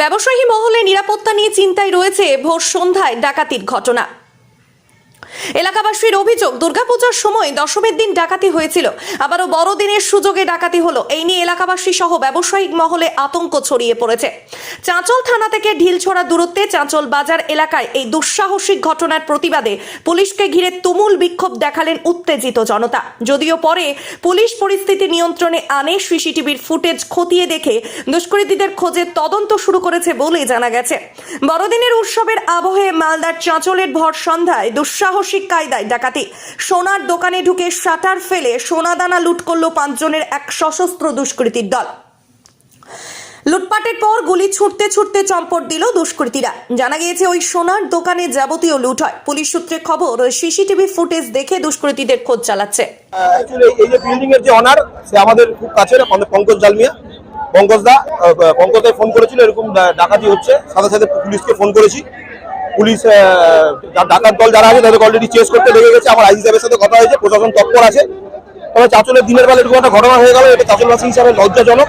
ব্যবসায়ী মহলে নিরাপত্তা নিয়ে চিন্তায় রয়েছে ভোর সন্ধ্যায় ডাকাতির ঘটনা। এলাকাবাসীর অভিযোগ, দুর্গাপূজার সময় দশমীর দিন ডাকাতি হয়েছিল। আবারও বড়দিনের সুযোগে ডাকাতি হলো। এই নিয়ে এলাকাবাসী সহ ব্যবসায়িক মহলে আতঙ্ক ছড়িয়ে পড়েছে। চাঁচল থানা থেকে ঢিলছড়া দূরত্বে চাঁচল বাজার এলাকায় এই দুঃসাহসিক ঘটনার প্রতিবাদে পুলিশকে ঘিরে তুমুল বিক্ষোভ দেখালেন উত্তেজিত জনতা। যদিও পরে পুলিশ পরিস্থিতি নিয়ন্ত্রণে আনে, সিসিটিভির ফুটেজ খতিয়ে দেখে দুষ্কৃতীদের খোঁজে তদন্ত শুরু করেছে বলে জানা গেছে। বড়দিনের উৎসবের আবহে মালদার চাঁচলের ভর সন্ধ্যায় দুঃসাহসিক কায়দায় ডাকাতি। সোনার দোকানে ঢুকে শাটার ফেলে সোনাদানা লুট করল পাঁচজনের এক সশস্ত্র দুষ্কৃতীর দল। লুটপাটের পর গুলি ছুটতে ছুটতে চম্পট দিল দুষ্কৃতীরা। জানা গিয়েছে, ওই সোনার দোকানে যাবতীয় লুট হয়। পুলিশ সূত্রে খবর, সিসিটিভি ফুটেজ দেখে দুষ্কৃতীদের খোঁজ চালাচ্ছে। এই যে বিল্ডিং এর যে অনার সে আমাদের খুব কাছের পঙ্কজ জালমিয়া। পঙ্কজ দা পঙ্কজ দাই ফোন করেছিল, এরকম ডাকাতি হচ্ছে। সাথে সাথে পুলিশকে ফোন করেছি। পুলিশ ডাকাত দল যারা আছে তাদেরকে অলরেডি চেস করতে লেগে গেছে। আমার আইজি সাহেবের সাথে কথা হয়েছে, প্রশাসন তৎপর আছে। তবে চাঁচলের দিনের বেলা এরকম একটা ঘটনা হয়ে গেল, এটা চাঁচলবাসী হিসাবে লজ্জাজনক।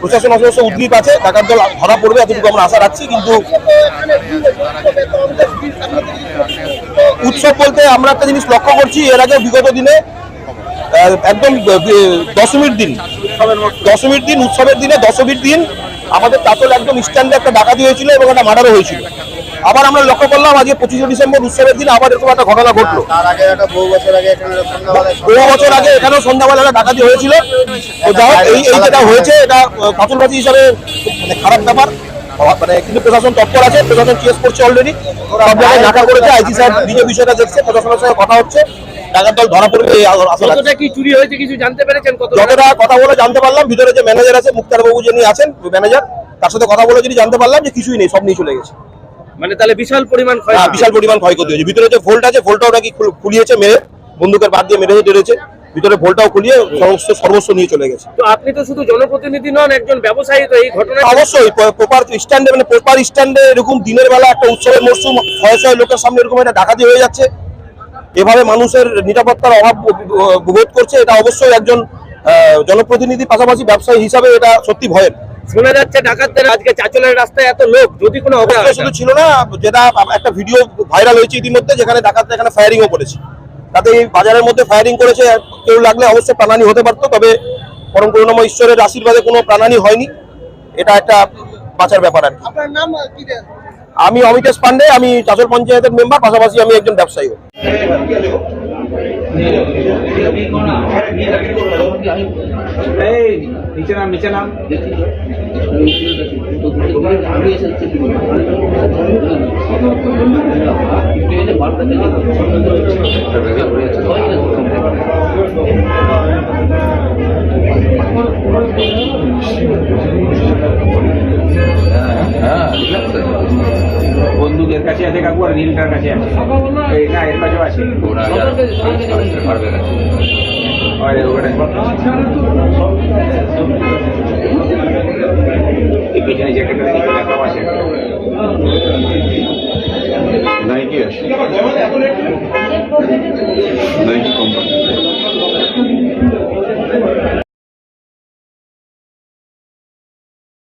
প্রশাসন অবশ্য উদ্গ্রীব আছে, ডাকাত দল ধরা পড়বে, এতটুকু আমরা আশা রাখছি, কিন্তু উৎসব বলতে আমরা একটা জিনিস লক্ষ্য করছি, এর আগে বিগত দিনে একদম দশমীর দিন দশমীর দিন, উৎসবের দিনে দশমীর দিন আমাদের চাতল একদম স্ট্যান্ডে একটা ডাকাতি হয়েছিল এবং একটা মার্ডারও হয়েছিল। আবার আমরা লক্ষ্য করলাম আজকে পঁচিশে ডিসেম্বর উৎসবের দিন আবার এরকম একটা ঘটনা ঘটলো। তার আগে একটা বহু বছর আগে এখানে সন্ধ্যাবেলায় বহু বছর আগে এখানেও সন্ধ্যাবেলা একটা ডাকাতি হয়েছিল। তো যাই হোক, এই এই যেটা হয়েছে এটা কাতুলবাজি হিসাবে মানে খারাপ ব্যাপার। মানে কিন্তু প্রশাসন তৎপর আছে প্রশাসন চেস করছে অলরেডি সব জায়গায় নাকা করেছে আইজি সাহেব নিজে বিষয়টা দেখছে প্রশাসনের সঙ্গে কথা হচ্ছে। দল ধরা পড়বে কতটা কি চুরি হয়েছে কিছু জানতে পেরেছেন যতটা কথা বলে জানতে পারলাম ভিতরে যে ম্যানেজার আছে মুক্তার বাবু যিনি আছেন ম্যানেজার তার সাথে কথা বলে যদি জানতে পারলাম যে কিছুই নেই সব নিয়ে চলে গেছে। মানে তাহলে বিশাল পরিমাণ ক্ষয় হ্যাঁ, বিশাল পরিমাণ ক্ষয়ক্ষতি হয়েছে। ভিতরে যে ভোল্ট আছে ভোল্টটাও নাকি খুলিয়েছে মেরে বন্দুকের বাদ দিয়ে মেরেছে টেরেছে। ভিতরে ভোল্টটাও খুলিয়ে সমস্ত সর্বস্ব নিয়ে চলে গেছে। তো আপনি তো শুধু জনপ্রতিনিধি নন একজন ব্যবসায়ী তো এই ঘটনা অবশ্যই প্রপার স্ট্যান্ডে মানে প্রপার স্ট্যান্ডে এরকম দিনের বেলা একটা উৎসবের মরশুম শয়ে শয়ে লোকের সামনে এরকম একটা ডাকাতি হয়ে যাচ্ছে। এভাবে মানুষের নিরাপত্তার অভাব বোধ করছে এটা অবশ্যই একজন জনপ্রতিনিধি পাশাপাশি ব্যবসায়ী হিসাবে এটা সত্যি ভয়ের। শোনা যাচ্ছে ডাকাতদের আজকে চাচলের রাস্তায় এত লোক যদি কোনো অবস্থা শুধু ছিল না যেটা একটা ভিডিও ভাইরাল হয়েছে ইতিমধ্যে যেখানে ডাকাতরা এখানে ফায়ারিংও করেছে। তাতে এই বাজারের মধ্যে ফায়ারিং করেছে কেউ লাগলে অবশ্যই প্রাণহানি হতে পারতো তবে পরম করুণাময় ঈশ্বরের আশীর্বাদে কোনো প্রাণহানি হয়নি। এটা একটা বাঁচার ব্যাপার আর কি। আপনার নাম কি আমি অমিতেশ পান্ডে আমি চাচল পঞ্চায়েতের মেম্বার পাশাপাশি আমি একজন ব্যবসায়ী এই নিচে নাম নিচে নাম কাছে আছে কাকু আর নীলটার কাছে আছে। এই না এর কাছেও আছে। পেছনে দেখাও আছে। নাইকি আছে